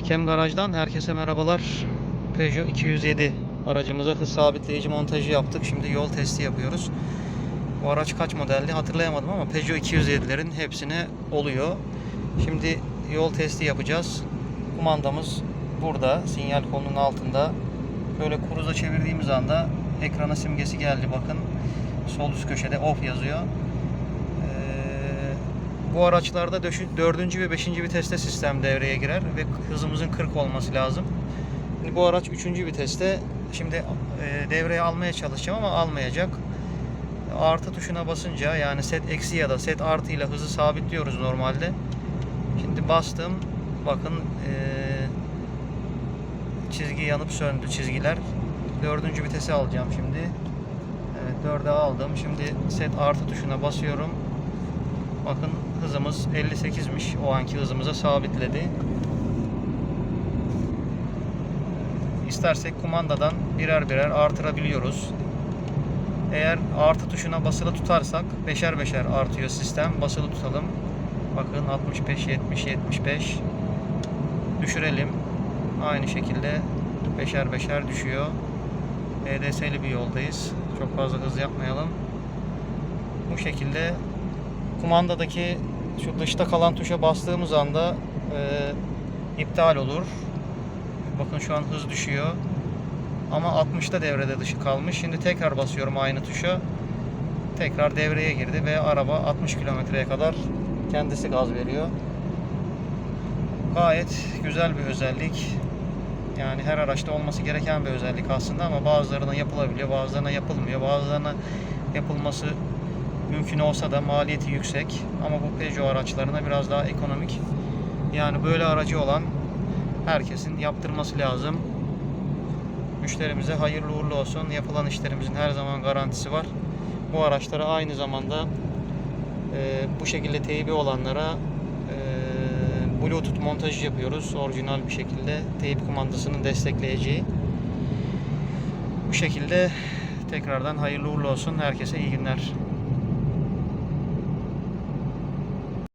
Hakem Garaj'dan herkese merhabalar. Peugeot 207 aracımıza hız sabitleyici montajı yaptık. Şimdi yol testi yapıyoruz. Bu araç kaç modeldi hatırlayamadım ama Peugeot 207'lerin hepsine oluyor. Şimdi yol testi yapacağız. Kumandamız burada. Sinyal kolunun altında. Böyle kuruza çevirdiğimiz anda ekrana simgesi geldi bakın. Sol üst köşede off yazıyor. Bu araçlarda 4. ve 5. viteste sistem devreye girer ve hızımızın 40 olması lazım. Şimdi bu araç 3. viteste şimdi e, devreye almaya çalışacağım ama almayacak. Artı tuşuna basınca yani set eksi ya da set artı ile hızı sabitliyoruz normalde. Şimdi bastım. Bakın e, çizgi yanıp söndü çizgiler. Dördüncü vitese alacağım şimdi. Evet dörde aldım. Şimdi set artı tuşuna basıyorum. Bakın hızımız 58'miş. O anki hızımıza sabitledi. İstersek kumandadan birer birer artırabiliyoruz. Eğer artı tuşuna basılı tutarsak beşer beşer artıyor sistem. Basılı tutalım. Bakın 65, 70, 75. Düşürelim. Aynı şekilde beşer beşer düşüyor. EDS'li bir yoldayız. Çok fazla hız yapmayalım. Bu şekilde kumandadaki şu dışta kalan tuşa bastığımız anda e, iptal olur. Bakın şu an hız düşüyor. Ama 60'ta devrede dışı kalmış. Şimdi tekrar basıyorum aynı tuşa. Tekrar devreye girdi ve araba 60 kilometreye kadar kendisi gaz veriyor. Gayet güzel bir özellik. Yani her araçta olması gereken bir özellik aslında ama bazılarına yapılabiliyor, bazılarına yapılmıyor. Bazılarına yapılması mümkün olsa da maliyeti yüksek. Ama bu Peugeot araçlarına biraz daha ekonomik. Yani böyle aracı olan herkesin yaptırması lazım. Müşterimize hayırlı uğurlu olsun. Yapılan işlerimizin her zaman garantisi var. Bu araçlara aynı zamanda e, bu şekilde teybi olanlara e, Bluetooth montajı yapıyoruz. Orijinal bir şekilde teyip kumandasının destekleyeceği. Bu şekilde tekrardan hayırlı uğurlu olsun. Herkese iyi günler.